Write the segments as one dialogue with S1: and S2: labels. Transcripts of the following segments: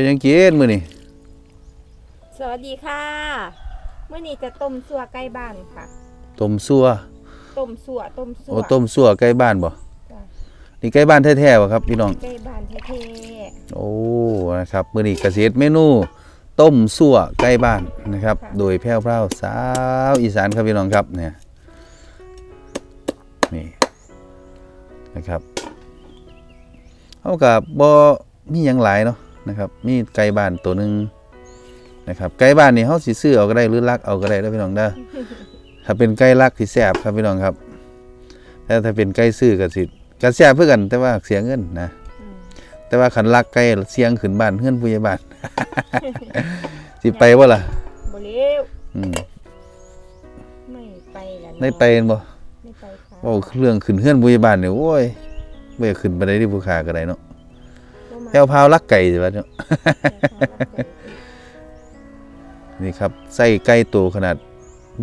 S1: เฮ็ดหยังกินมื้อนี้
S2: สวัสดีค่ะเมื่อนี้จะต้มสัวใกล้บ้านค่ะ
S1: ต้มซั่ว
S2: ต้มสัวต้มสัว
S1: โอ้ต้มซั่วใกล้บ้านบ่
S2: จ้ะ
S1: นี่ใกล้บ้านแท้ๆบ่ครับพี่น้อง
S2: ใกล้บ้านแท้
S1: โอ้นะครับมื้อนี้เกษตรเมนูต้มซั่วใกล้บ้านนะครับ โดยแพ้วพราวสาวอีสานครับพี่น้องครับเนี่ยนี่นะครับเฮากับบ่มีหยังหลายเนาะ นะครับมีไก่บ้านตัวหนึงนะครับไก่บ้านนี่เฮาสิซื้อเอาก็ได้หรือลักเอาก็ได้เด้อพี่น้องเด้อถ้าเป็นไก่ลักสิแซ่บครับพี่น้องครับแต่ถ้าเป็นไก่ซื้อก็สิก็แซ่บเพื่อกันแต่ว่าเสียเงินนะ
S2: ๆอืม
S1: แต่ว่าขันลักไก่เสียงขึ้นบ้านเฮือนผู้ใหญ่บ้านสิไปบ่ล่ะ
S2: บ่เร็ว
S1: อืม
S2: ไม่ไปแล้ว
S1: ได้ไปบ่
S2: ไม่ไปค่ะ
S1: เว้าเรื่องขึ้นเฮือนผู้ใหญ่บ้านนี่โอ้ยบ่อยากขึ้นไปได้ที่ผู้ค้าก็ได้เนาะ
S2: บ่มา
S1: แถวพาวลักไก่สิว่าเนาะ
S2: แล้
S1: นี่ครับใส่ไก่โตขนาด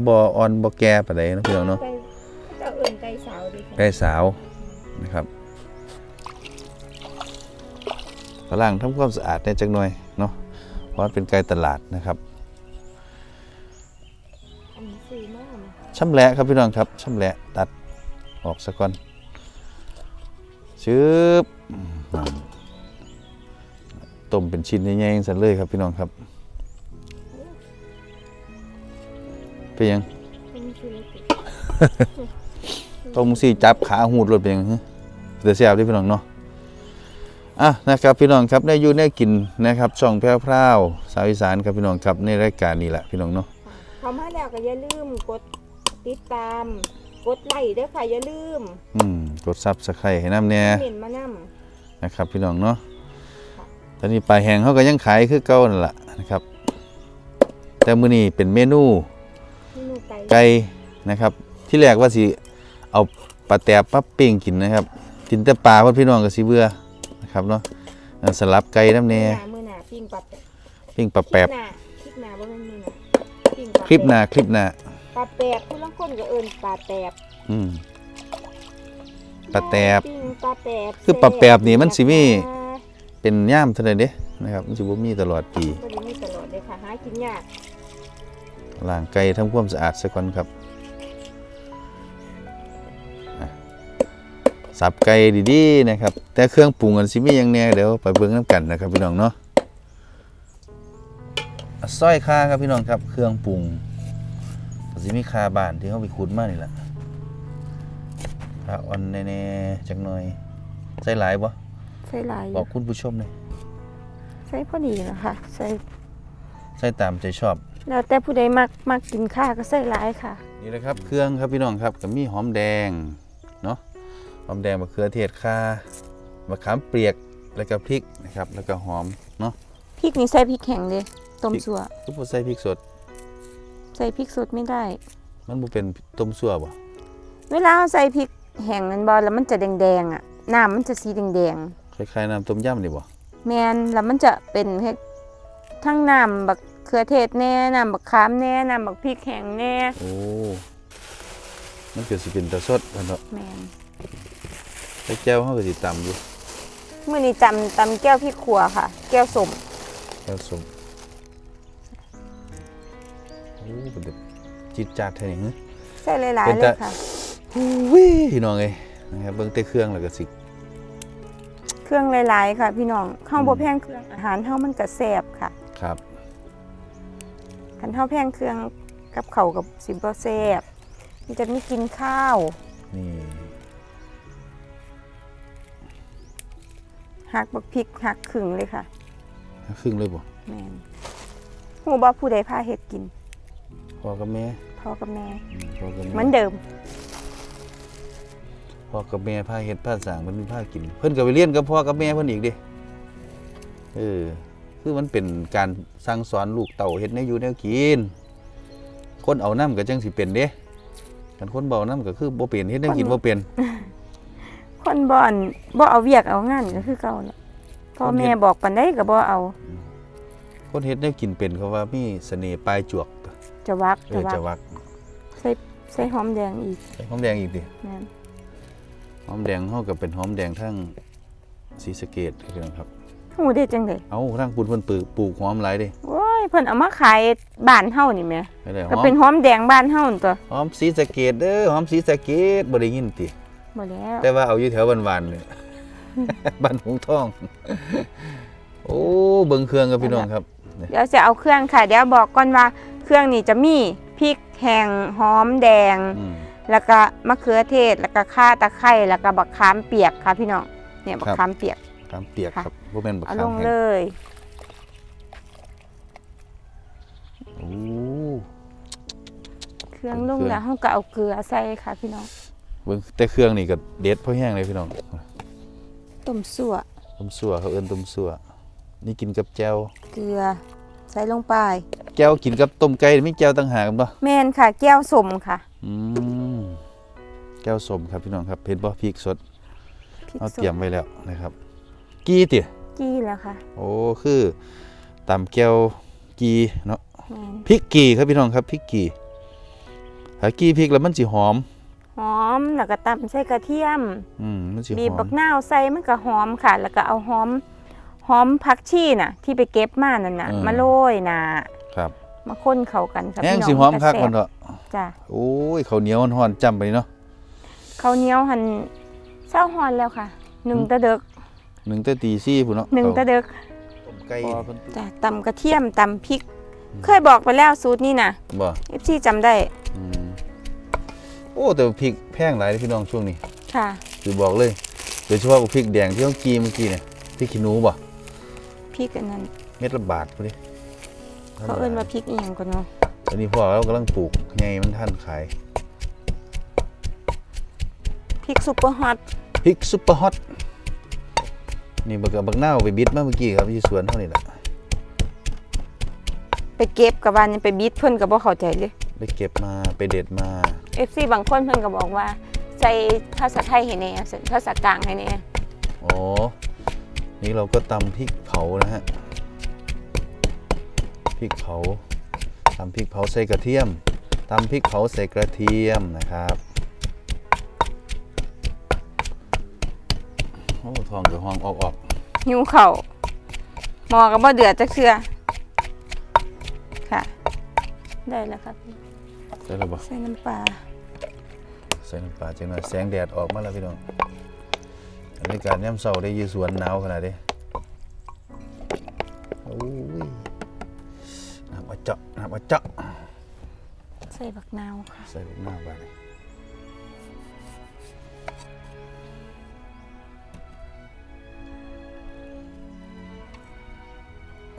S1: บ่อ่อนบ่แก่ปานใดเนาะพี่น้องเนาะ
S2: ไก่เจ้าเอิ่นไก่สาวดิค่ะ
S1: ไก่สาวนะครับฝรั่งทำความสะอาดได้จักหน่อยเนาะเพราะว่าเป็นไก่ตลาดนะครับ
S2: อันนี้ซื้อมา
S1: ช่ำแหละครับพี่น้องครับช่ำแหละตัดออกซะก่อนชืบอืม ต้มเป็นชิ้นใหญ่ๆสันเลยครับพี่น้องครับเป็นหยัง
S2: ไม่มีซื้อติด
S1: ต้มสี่จับขาหูดรถเป็นหยังฮะเดือดเสียบด้วยพี่น้องเนาะอะนะครับพี่น้องครับได้อยู่ได้กินนะครับช่องแพร่วพราวสาวอีสานครับพี่น้องครับในรายการนี้แหละพี่น้องเนาะ
S2: เข้ามาแล้วก็อย่าลืมกดติดตามกดไลค์ด้วยค่ะอย่าลืม
S1: อืมกดซับสไครต์ให้น้ำเนี่ย
S2: เห็นมานำ
S1: นะครับพี่น้องเนาะ ตอนนี้ปลาแห้งเขาก็ยังขายคือเก่านั่นแหละนะครับ แต่มื้อนี้เป็นเมนู
S2: เมนูไก่
S1: ไก่นะครับ ที่แรกว่าสิเอาปลาแตบปั๊บปิ้งกินนะครับ กินแต่ปลาเพราะพี่น้องก็สิเบื่อนะครับเนาะเออสลับไก่น้ำแหน่
S2: มื้อหน้ามื้อหน้าปิ้งปลาแปะ
S1: ปิ้งปลาแปบ
S2: คลิปหน้าคลิปหน้าบ่แม่นมื้อหน้าปิ้งปลา
S1: คลิปหน้าคลิปหน้า
S2: ปลาแปบผู้ลางคนก็เอิ้นปลาแปบ
S1: อืม ปลาแตบ
S2: ปิ้งปลาแปบ
S1: คือปลาแปบนี่มันสิมี
S2: บ่
S1: เป็นย่ามเท่านั้นเด้นะครับมันสิบ่มีตลอดปี
S2: ได้มีตลอดเลยค่ะหากินยาก
S1: ล้างไก่ทำความสะอาดซะก่อนครับอะสับไก่ดีๆนะครับ แต่เครื่องปรุงกันสิมีหยังแหน่เดี๋ยวไปเบิ่งน้ำกันนะครับพี่น้องเนาะอะซอยคาครับพี่น้องครับ เครื่องปรุงก็สิมีคาบ้านที่เขาไปขุดมานี่แหละคาอ่อนแน่ๆจักหน่อยใส่หลายบ่
S2: ใส่หลาย
S1: บอกคุณผู้ชมเลย
S2: ใส่พอดีนะคะใส่
S1: ใส่ตามใจชอบ
S2: แล้วแต่ผู้ใดมักมักกินข้าก็ใส่หลายค่ะ
S1: นี่นะครับเครื่องครับพี่น้องครับก็มีหอมแดงเนาะหอมแดงมะเขือเทศข่ามะขามเปียกแล้วก็พริกนะครับ แล้วก็หอมเนาะ
S2: พริกนี่ใส่พริกแห้งเลยต้ม
S1: พริก
S2: สัว
S1: ทุกคนใส่พริกสด
S2: ใส่พริกสดไม่ได้
S1: มันบ่เป็นต้มซั่วบ่
S2: เวลาเราใส่พริกแห้งนั้นบอแล้วมันจะแดงๆอะน้ำมันจะสีแดง
S1: คล้ายๆน้ำต้มยำนี่บ่
S2: ๆแมนแล้วมันจะเป็นเฮ็ดทั้งน้ำบักเขือเทศแน่น้ำบักขามแน่น้ำบักพริกแห้งแน่
S1: โอ้มันก็สิเป็นตะสดกันเนาะ
S2: แมน
S1: แต่แก้วเฮาก็สิตำอยู่
S2: เมื่อนี้จำตำแก้วพริกขัวค่ะ แก้วสม
S1: แก้วส้มเป็นแต่จิตจัดแท้นี่หึ
S2: ใส่หลาย
S1: เป็น
S2: ๆเล
S1: แต่
S2: ยค่ะ
S1: วิพี่น้องเอ้ยนะครับเบิ่งแต่เครื่องแล้วก็สิ
S2: เครื่องหลายๆ ค่ะ พี่น้องข้าว
S1: อืม
S2: บ่แพงเครื่องอาหารเฮามันก็แซ่บค่ะ
S1: ครับ
S2: คันเฮาแพงเครื่องกับเขาวกับสิบ่แซ่บมันจะมีกินข้าว
S1: นี่
S2: หักบักพริกหักครึ่งเลยค่ะ
S1: ครึ่งเลยบ่
S2: แม่นฮู้บ่ผู้ใดพาเฮ็ดกิน
S1: พ่อกับแม่
S2: พ่อกับแม่
S1: อืมพ่อกับ
S2: เหมื
S1: แม่
S2: อนเดิม
S1: พ่อกับแม่พาเฮ็ดพาสร้างเพิ่นมีพากิน เพิ่นก็ไปเรียนกับพ่อกับแม่เพิ่นอีกเด้เออคือมันเป็นการสั่งสอนลูกเต่าเฮ็ดแนวอยู่แนวกิน คนเอาน้ำก็จังสิเป็นเด้คันคนบ่เอาน้ำก็คือบ่เป็นเฮ็ดแนวกินบ่เป็น
S2: คนบ่อนบ่เอาเวียกเอางานก็คือเก่าแหละพ่อ
S1: คนเฮ็ด
S2: แม่บอกปานใดก็บ่เอา
S1: คนเฮ็ดแนวกินเป็นเขาว่ามีเสน่ห์ปลายจวก
S2: จะวัก
S1: เอ
S2: จะ
S1: อ
S2: วัก
S1: จะวัก
S2: ใส่ใส่หอมแดงอีก
S1: ใส่หอมแดงอีกดิ
S2: แม่น
S1: หอมแดงเฮาก็เป็นหอมแดงทั้งศรีสะเกษพี่น้องครับ
S2: ฮู้ได้จังได๋
S1: เอ้าทางปุ่นเพิ่นปลูกปลูกหอมหลายเด้
S2: โอ้ยเพิ่นเอามาขายบ้านเฮานี่แหม
S1: ไปเลยห
S2: ก็
S1: อม
S2: เป็นหอมแดงบ้านเฮานั่นตัว
S1: หอมศรีสะเกษเด้อหอมศรีสะเกษบ่ได้ยินติ
S2: บ่แล้ว
S1: แต่ว่าเอาอยู่แถวบ้านๆเนี่ย บ้านหงทอง โอ้เบิ่งเครื่องกับพี่น้องครับ
S2: เดี๋ยวจะเอาเครื่องค่ะ เดี๋ยวบอกก่อนว่าเครื่องนี่จะมีพริกแห้งหอมแดง
S1: อืม
S2: แล้วก็มะเขือเทศ แล้วก็ข่าตะไคร้แล้วก็บักขามเปียกค่ะพี่น้องเนี่ยบักขามเปียก
S1: ขามเปียก
S2: ค่ะ
S1: ครับบ่แม่นบัก
S2: เอา
S1: ขา
S2: ล
S1: ม
S2: ง
S1: แห้
S2: เล
S1: ง
S2: ย
S1: โอ้
S2: เครื่อง
S1: เป็น
S2: ลง
S1: เครื่อง
S2: แล้วเฮาก็เอาเกลือใส่ค่ะพี่น้อง
S1: เบิ่งแต่เครื่องนี่ก็เด็ดพอแห้งเลยพี่น้อง
S2: ต้มสั่ว
S1: ต้มซั่วเขาเอิ้นต้มซั่วนี่กินกับแจ่ว
S2: เกลือใส่ลงไป
S1: แจ่วกินกับต้มไก่มีแจ่วต่างหากกันบ่
S2: แม่นค่ะ แก้วสมค่ะ
S1: อืมแก้วส้มครับพี่น้องครับเห็นบ่พริกสด
S2: พริก
S1: เอา
S2: ส
S1: เตรียม
S2: ด
S1: ไว้แล้วนะครับ กีติ
S2: กี้แล้วค่ะ
S1: โอ้คือตำแก้วกีเนาะ
S2: แม่น
S1: พริกกีครับพี่น้องครับพริกกีถ้ากีพริกแล้วมันสิหอม
S2: หอมแล้วก็ตำใส่กระเทียม
S1: อืมมันสิห
S2: บีบ
S1: อ
S2: บั
S1: ม
S2: กนาวใส่มันก็หอมค่ะ แล้วก็เอาหอมหอมผักชีน่ะ ที่ไปเก็บมานั่นน่ะมาโรยหน่ะ
S1: ครับ
S2: มาค้นเข้ากันค่ะ
S1: แห้ง
S2: พี่น้อง
S1: สิหอมคัก
S2: จะ
S1: มัน
S2: แซ่บ
S1: เถอะ
S2: จ้ะ
S1: โอ้ยข้าวเหนียวฮ้อนๆจ้ำไปเนาะ
S2: ข้าวเหนียวหันเศร้าฮอนแล้วค่ะหนึ่ง
S1: อืม
S2: ตะเดึก
S1: หนึ่งแต่ตีซี่พุ่นเนาะ
S2: หนึ่งตะเดึก
S1: ต้มไก่
S2: จ้ะตำกระเทียมตำพริก เคยบอกไปแล้วสูตรนี้นะ
S1: บ่
S2: เอฟซีจำได้
S1: อืมโอ้แต่ว่าพริกแพงหลายเลยพี่น้องช่วงนี้
S2: ค่ะ
S1: คือบอกเลยโดยเฉพาะพริกแดงที่เฮากีเมื่อกี้เนี่ยพริกขี้หนูบ่
S2: พริกอันนั้น
S1: เม็ดละบาทพุ่นดิ
S2: เขาเอิ้นว่าพริกอีหยังก่อนเนาะ
S1: ต อนนี้พ่อเรากำลังปลูกไงมันท่านขาย
S2: พริกซุปเปอร์ฮอต
S1: พริกซุปเปอร์ฮอตนี่บักกะบักนาวไปบิดมาเมื่อกี้ครับที่สวนเท่านี้แหละ
S2: ไปเก็บกับบ้านนี่ไปบีทเพิ่นก็บ่เข้าใจเลย
S1: ไปเก็บมาไปเด็ดมา
S2: เอฟซีบางคนเพิ่นก็บอกว่า ใส่ภาษาไทยให้แหน่ใส่ภาษากลางให้แหน่
S1: อ๋อนี่เราก็ตำพริกเผานะฮะพริกเผา ตำพริกเผาใส่กระเทียมตำพริกเผาใส่กระเทียมนะครับโอ้ทองกับห้องออกออก
S2: หิวข้าวหมอก็บ่เดือดจักเทื่อค่ะ ได้แล้วครับ
S1: ใส่แล้วบ่
S2: ใส่น้ำปลา
S1: ใส่น้ำปลาจังหน่อยแสงแดดออกมาแล้วพี่น้องบรรยากาศย่ำเช้าได้อยืสวนหนาวขนาดนี้โอ้ยน้ำมา เจาะน้ำมาเจาะ
S2: ใส่บักนาวค่ะ
S1: ใส่ลูกหน้าไป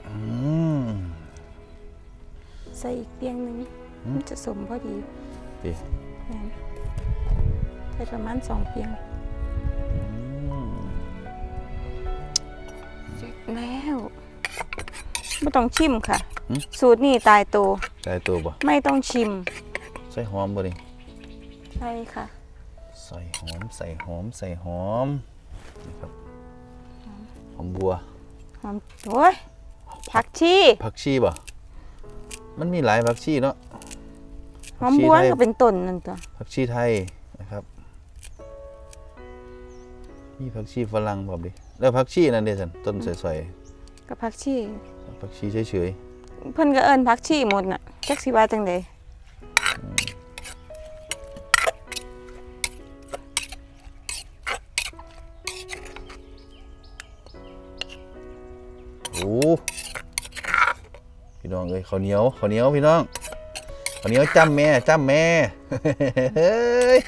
S1: อืม
S2: ใส่อีกเปียงหนึง
S1: อืม
S2: มันจะสมพอดี
S1: ดี
S2: แม่นใส่ประมาณสองเปียง
S1: อืม
S2: เสร็จแล้วไม่ต้องชิมค่ะ สูตรนี่ตายตัว
S1: ใส่ตัวบ่
S2: ไม่ต้องชิม
S1: ใส่หอมบ่ดิ
S2: ใช่ค่ะ
S1: ใส่หอมใส่หอมใส่หอมนะครับหอมบัว
S2: หอมโอ้ยผักชี
S1: ผักชีบ่มันมีหลายผักชีเนาะ
S2: หอมบัวก็เป็นต้นนั่นตัว
S1: ผักชีไทยนะครับ มีผักชีฝรั่งบ่ดิแล้วผักชีนั่นเด้สันต้นสวย
S2: กับผักชี
S1: ๆผักชีเฉย
S2: เพิ่นก็เอิ้นผักชีหมดน่ะ
S1: ๆ
S2: จักสิว่าจังได
S1: โอ้พี่น้องเอ้ยข้าวเหนียวข้าวเหนียวพี่น้องข้าวเหนียวจ้ำแม่จ้ำแม่เฮ้ย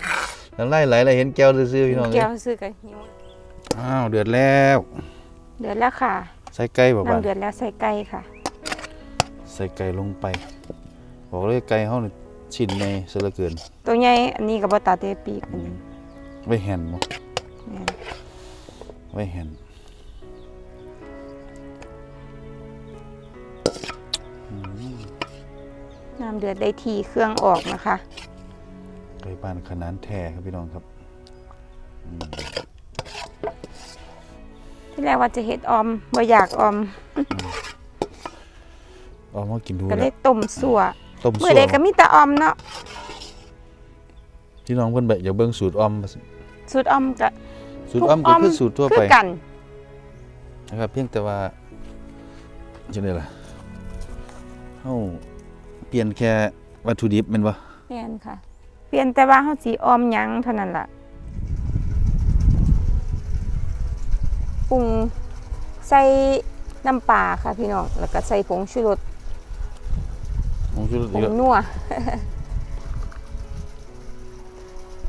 S1: น้ำลายไหลเลยเห็นแก้วซื่อๆพี่น้องเอ้
S2: แก้
S1: ยว
S2: ซื้อกันหิว
S1: อ้าวเดือดแล้ว
S2: เดือดแล้วค่ะ
S1: ใส่ไก่บ่บ้าน
S2: น้ำเดือดแล้วใส่ไก่ค่ะ
S1: ใส่ไก่ลงไป บอกเลยไก่เฮานี่ชิ้นในซะเหลือเกิน
S2: ตัวใหญ่อันนี้ก็บ่ตาเตะปีกอันนี้
S1: ไว้แห่นบ่
S2: แม่น
S1: ไว้แห่น
S2: น้ำเดือดได้ทีเครื่องออกนะคะ
S1: ไก่บ้านขนานแท้ครับพี่น้องครับ
S2: ที่แรกว่าจะเฮ็ดออมบ่อยากออม
S1: เอามากินดู
S2: ก็เล
S1: แล้
S2: ยวต้มสั่ว
S1: ต้ม
S2: มื้
S1: ซั่
S2: อ
S1: ว
S2: ใดก็มีแต่ออมเนาะ
S1: พี่น้องเพิ่นแบบอยากเบิ่งสูตรออม
S2: สูตรออมก็
S1: สูตรออมก็คือสูตรทั่ว
S2: คื
S1: ไป
S2: อกัน
S1: นะครับ เพียงแต่ว่าจังได๋ล่ะเฮาเปลี่ยนแค่วัตถุดิบแม่นบ่
S2: แม่นค่ะ เปลี่ยนแต่ว่าเฮาสิออมหยังเท่านั้นล่ะปรุงใส่น้ำปลาค่ะพี่น้องแล้วก็ใส่ผงชูรส
S1: ผมชูรส
S2: ผ
S1: อี
S2: ง
S1: กแล้ว
S2: นัว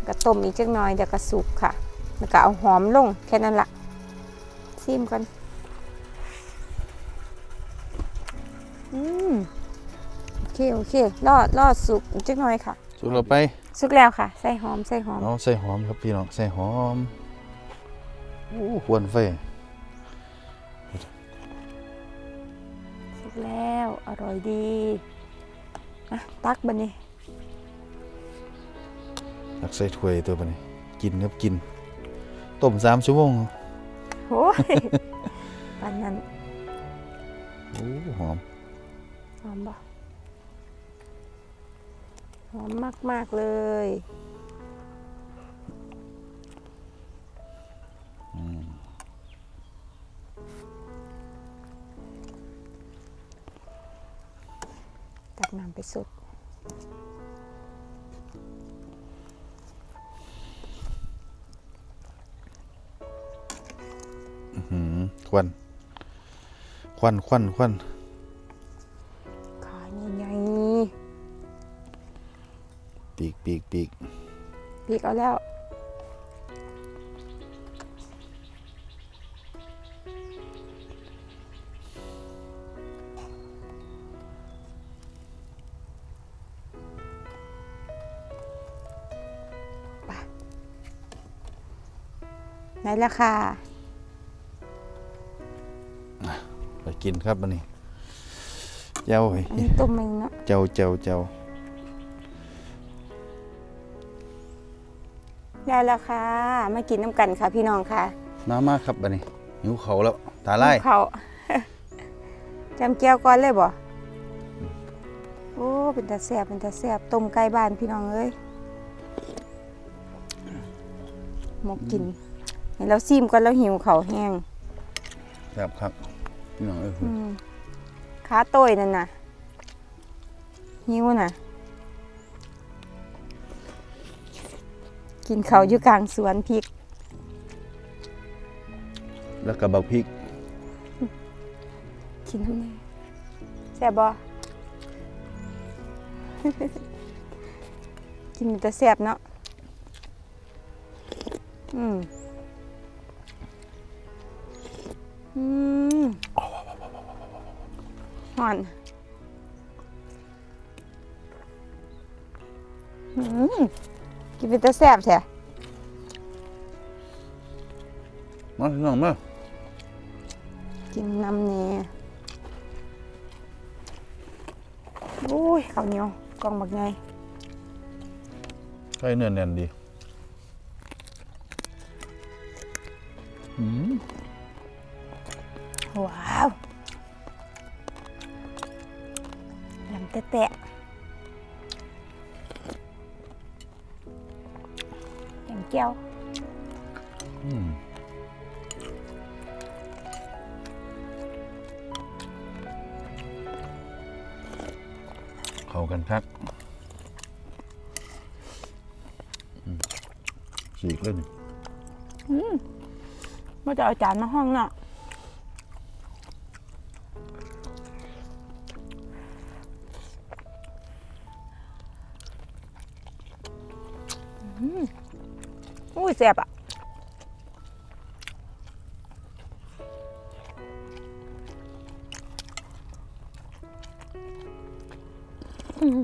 S2: ก็ต้มอีกจักหน่อยเดี๋ยวก็สุกค่ะ แล้วก็เอาหอมลงแค่นั้นละซิมก่อน อืม โอเค โอเครอดรอดสุกอีกจักหน่อยค่ะ
S1: สุกแล้วไป
S2: สุกแล้วค่ะ ใส่หอม ใส่หอม
S1: เอาใส่หอมครับพี่น้องใส่หอมโอ้หวนไฟ
S2: สุกแล้ว อร่อยดี อะตักบันนี้
S1: อยากใส่ถ้วยตัวบัดนี้ กินครับกิน ต้ม3ชั่วโมง
S2: โอ้ยปันนั้น
S1: โอ้หอม
S2: หอมบ่หอมมาก ๆ เลย น้ำไปสด
S1: หืมควัน ควัน ควัน ควัน
S2: ขาใหญ่
S1: ปีกปีกปีก
S2: ๆพีกเอาแล้ว ไหนราคา
S1: ไปกินครับบัดนี้ เจ้าเฮ้ย
S2: อันนี้ต้มเองเนาะ
S1: เจ้าเจ้าเจ้า
S2: ได้แล้วค่ะ มากินน้ำกันค่ะพี่น้องค่ะ
S1: มามาครับบัดนี้หิวเขาวแล้ว ตาไล่
S2: เขาจำแก้วก่อนเลยบ่โอ้เป็นตาแสบเป็นตาแสบต้มไก่บ้านพี่น้องเอ้ยหมกกิน ให้เราซิมก่อนแล้วหิวเขาวแห้ง
S1: ครับครับพี่น้องเอ้ย
S2: อืมขาโต้ยนั่นน่ะหิวน่ะ กินเขาวอยู่กลางสวนพริก
S1: แล้วก็บักพริก
S2: กินทำไมแซ่บบ่ กินมันจะแซ่บเนาะอืม หอนอืมกินเป็นตะแซ่บแท้
S1: มาพี่น้องมา
S2: กินน้ำเนี่ยโอ้ยข้าวเหนียวกล่องบักไง
S1: ใกล้เนื้อแน่นดี อืม
S2: ว้าวลำแตะๆแกงแก้ว
S1: อืมเข้ากันคักอืมฉีกเลยนี่
S2: มาจะเอาจานมาห้องน่ะ อืมอุ้ยแซ่บอะอืม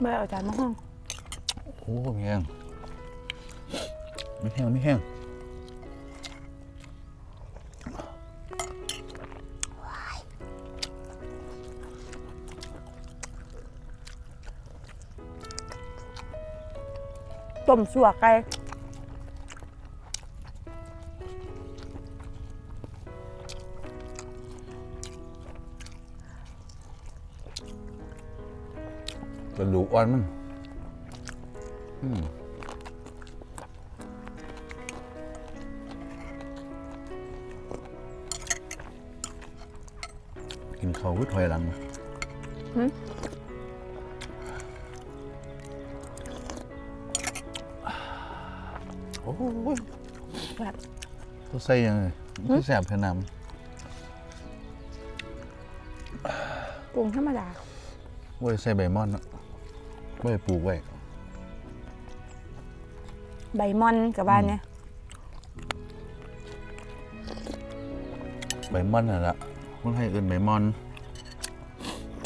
S2: ไม่เอาจานมาห้อง
S1: โอ้ไม่แห้งไม่แห้งไม่แห้ง
S2: ต้มสัวไก่
S1: กระดูกอ่อนมันอืมกินเขาววิถอยหลังมา
S2: หืม
S1: โอ้ย
S2: แบบ
S1: ตัวใส่ยังไงมันแสบแค่น้
S2: ปรุงธรรมดาำ
S1: ไว้ใส่ใบมอนเนาะไว้ปลูกไว้
S2: ใบมอนกับบ้านเนี่ย
S1: ใบมอนน่ะละคนให้เอื่นใบมอน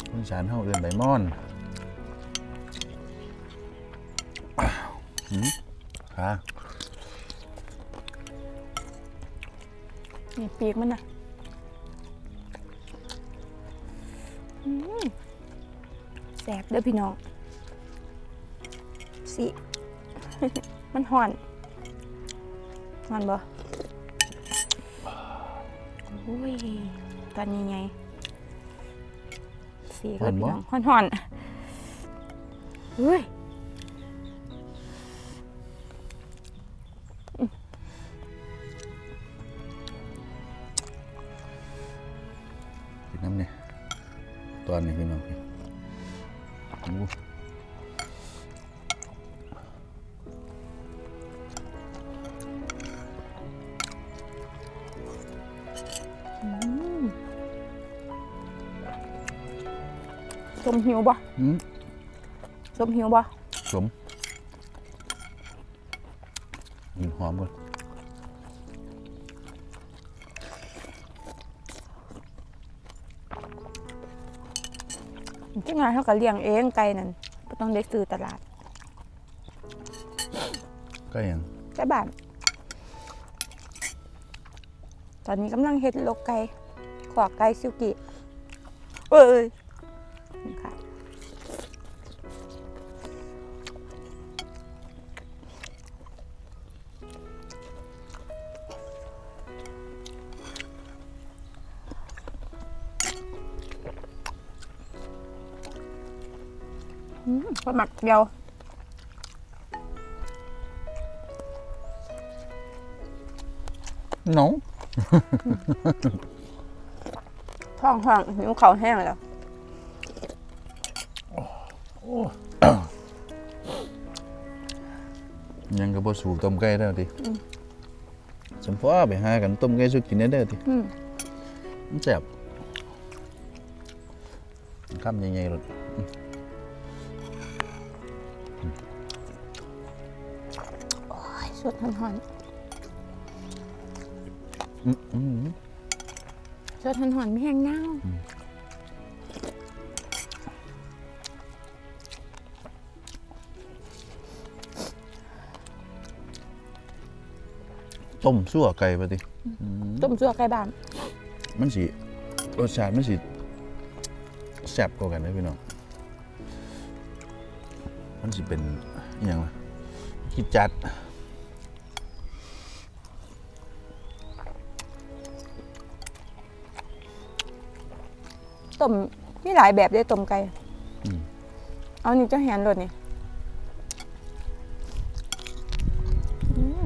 S1: คนอีสานเฮาเอื่นใบมอนหืมค่ะ
S2: นี่ปีกมันนะอืมแสบเด้อพี่น้องสิ มันห่อนห่อนบ่โอ้ย ตอนนี้ไงสีก็พี่น้องห่อนห่อนๆเฮ้ย หิวบ่
S1: หืม
S2: สมหิวบ่
S1: สมมันหอมก่อน
S2: จังไงเขาก็เลี้ยงเองไก่นั่นบ่ต้องได้ซื้อตลาด
S1: ก็ยัง
S2: ใช่บ้านตอนนี้กำลังเฮ็ดลกไก่ขวากไก่ซิวกิเอ้ย หมักเดียว
S1: น้อง
S2: ท้องห้องหิวเขาวแห้งแล้ว
S1: ยังก็บ่สูต้มไก่แล้วติสมพอไปหากันต้มไก่สุกินได้เด้อติ
S2: อืม
S1: มันแซ่บคำใหญ่ๆเลย
S2: สดหอน
S1: อืมอืม
S2: ๆสดหอนๆไม่แห้งเน่า
S1: ต้มซั่วไก่ปะติ
S2: ต้มจั่วไก่บ้าน
S1: มันสิรสชาติมันสิแซ่บกว่ากันนะพี่น้อง มันสิเป็นอหย่างวะคิดจัด
S2: มมีหลายแบบได้ต้มไก่เอานี่เจ้าแหนรสนี่อืม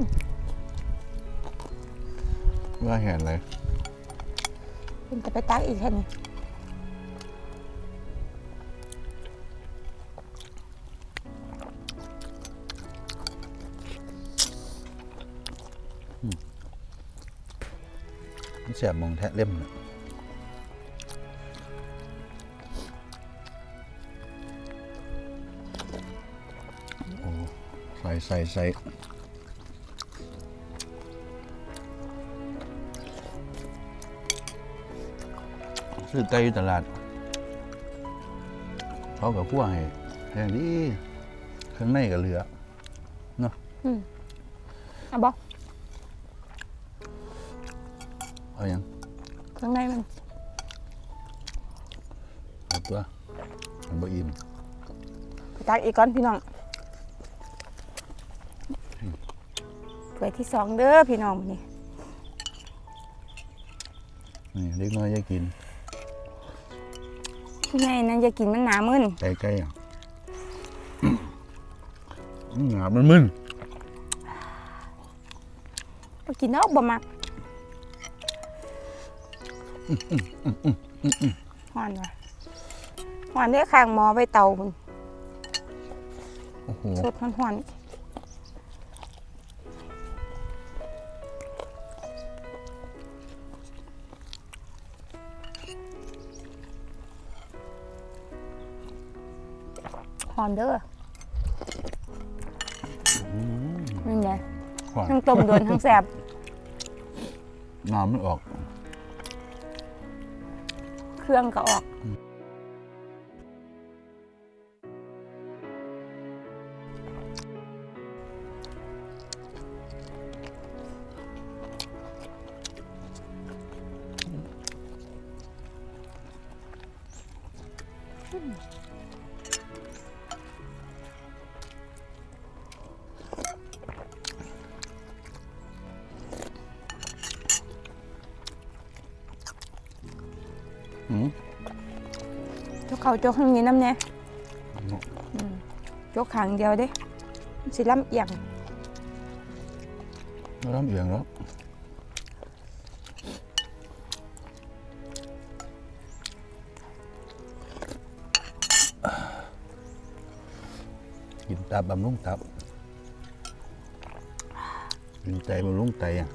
S1: ว่าแหนเลย
S2: เป็นแต่ไปตักอีกแค่นี้
S1: มันแสบมองแทะเล่มเน่ะ ใส่ใส่ใส่ซื้อไก่อยู่ตลาด เขากับขั้วให้แห่งนี้ข้างในก็เหลือ
S2: อะบอก
S1: เอาอย่าง
S2: ข้างในมัน
S1: เอาตัวมันบ่อิ่ม
S2: ไปตักอีกก่อนพี่น้อง ที่สองเด้อพี่น้องมื้อนี่
S1: นี่เล็กน้อยจะกิน
S2: พี่ใหญ่นั้นจะกินมันหนามึน
S1: ไก่ไก่อะอื้อหนามันมึน
S2: บ่กินแล้วบ่มักฮ้อนว่ะฮ้อนเด้อข้างหมอไว้เตาพุ่น
S1: โอ้โห
S2: สดฮ้อนๆ ฮ้อนเด้อนี่ไง
S1: ขวาน
S2: ทั้งต้มโดนทั้งแสบ
S1: น้ำไม่ออก
S2: เครื่องก็ออก เขาจกข้างนี้น้ำเนี่ยจกขางเดียวเด้มันสิล้ำเอียง
S1: เริ่มเอียงแล้วกินตับบำรุงตับกินไตบำรุงไตอะ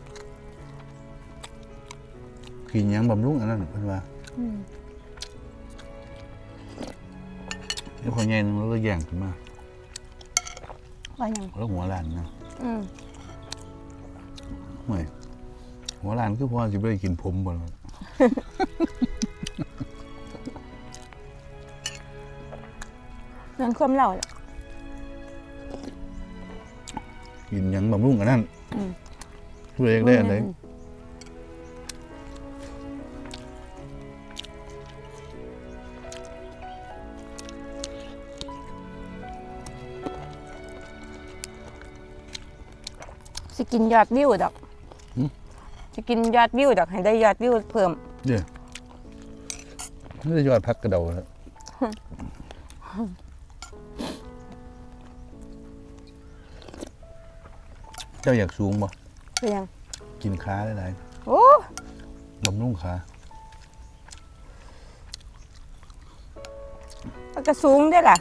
S1: กินหยังบำรุงอันนั้นเพิ่นว่า
S2: อืม
S1: แล้วคนใหญ่นึงแล้วก็แย่งขึ้นมา
S2: ว่าหยัง
S1: แล้วหัวล้านนะ
S2: อืม
S1: ห่วยหัวล้านคือพ่อสิบ่ได้กินผมบ่ล่ะ
S2: เงินความเล่าล่ะ
S1: กินหยังบำรุงอันนั้น
S2: อืม
S1: ผู้ใดอยากได้อันใด
S2: สิ กินยอดวิวดอกสิกินยอดวิวดอกให้ได้ยอดวิวเพิ่ม
S1: เด้อนี่จะยอดพักกระเดาแล้วเจ้าอยากสูงบ่
S2: เป็นหยัง
S1: กินขาหลาย
S2: โอ้
S1: ๆบำรุงขา
S2: มันก็สูงได้อล่ะ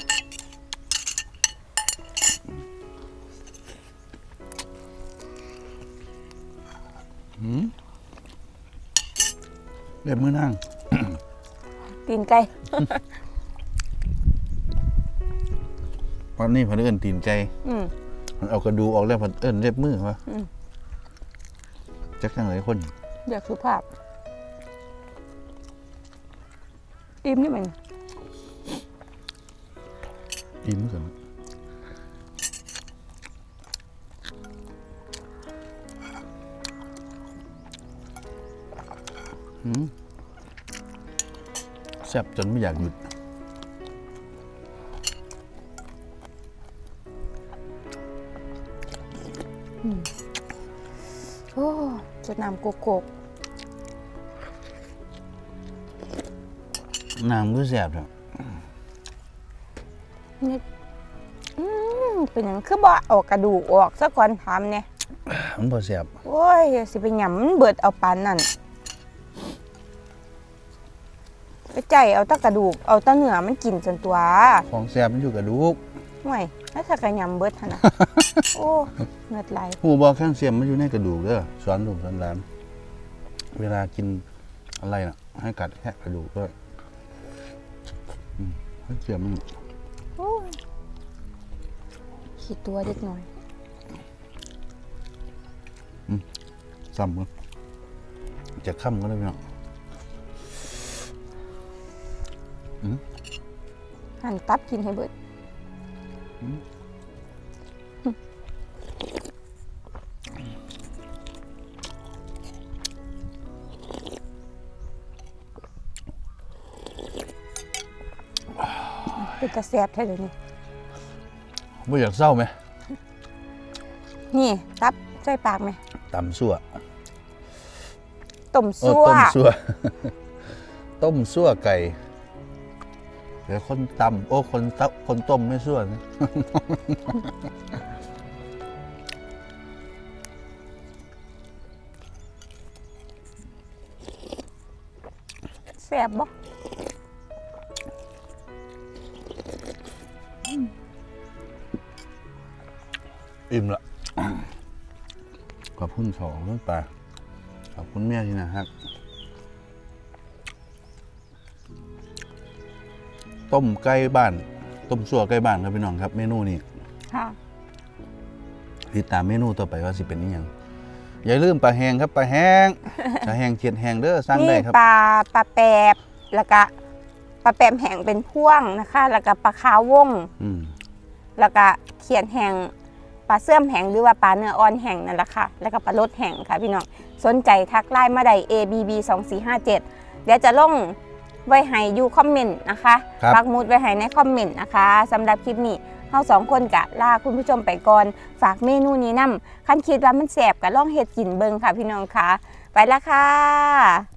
S1: เล็บมือนั่ง
S2: ตีนไก่
S1: วันนี้เพันเอิ้นตีนใจ
S2: อืม
S1: มันเอากระดูกออกแล้วเพันเอิ้นเล็บมือวะ
S2: อืม
S1: จักจังไรคน
S2: เดี๋ยวสุภาพ อิ่มนี่มัน
S1: อิ่มเหมือนกัน แซ่บจนไม่อยากหยุด
S2: โอ้จะน้ำโกโก้
S1: น้ำก็แซ่บแล้ว
S2: นี่อืมเป็นหยังคือบ่เอากระดูกออกซะก่อนถามเนี่ย
S1: มันพอแซ่บ
S2: โอ้ย สิไปหยำมันเบิดเอาปานนั่น ใจเอาแตะกระดูกเอาแตะเนื้อมันกินจนตัว
S1: ของแซ่บมันอยู่กระดูก
S2: ห่วยแล้วถ้ากระยำเบิดหั่นน่ะ โอ้เงือดไหล
S1: หูบอกแข้งเสียมมันอยู่ในกระดูกเด้อสอนลูกสอนหลานเวลากินอะไรนะให้กัดแทะกระดูกด้วยอืมให้เสียมัน
S2: โอ้ยขีดตัวเด็กหน่อย
S1: ซ้ำกันจะค่ำก็ได้พี่น้อง
S2: หั่นตับกินให้เบิดเป็นตะแสบแท้เลยนี่
S1: ไม่อยากเศร้าไหม
S2: นี่ ตับใส่ปากไหม
S1: ตำซั่ว
S2: ต้ม
S1: เออ
S2: ซั่ว
S1: ต้มซั่ว ต้มซั่วไก่ เดี๋ยวคนตำโอ้คนตับคนต้มไม่ซั่วนะ
S2: แสบบ่
S1: อิ่มละขอบคุณเขาเรื่องปลาขอบคุณแม่ที่นะครั ต้มไก่บ้าน ต้มซั่วไก่บ้านครับพี่น้องครับ เมนูนี้
S2: ค่ะ
S1: ติดตามเมนูต่อไปว่าสิเป็นนี่ยังอย่าลืมปลาแห้งครับปลาแห้งปลาแห้งเขียดแห้งเด้อสร้าง
S2: นี่
S1: ได้ครับ
S2: ปลาปลาแปบแล้วก็ปลาแปบแห้งเป็นพ่วงนะคะ แล้วก็ปลาขาววง
S1: อืม
S2: แล้วก็เขียนแห้งปลาเสื่อมแห้งหรือว่าปลาเนื้ออ่อนแห้งนั่นแหละค่ะ แล้วก็ปลาลดแห้งค่ะพี่น้องสนใจทักไลน์มาได้ ABB 2 4 5 7เดี๋ยวจะลง ไว้ให้อยู่คอมเมนต์นะคะ
S1: ครับ
S2: ปักหมุดไว้ให้ในคอมเมนต์นะคะสำหรับคลิปนี้เฮาสองคนกะลาคุณผู้ชมไปก่อน ฝากเมนูนี้นำคันคิดว่ามันแสบกะลองเฮ็ดกินเบิงค่ะพี่น้องค่ะ ไปละค่ะ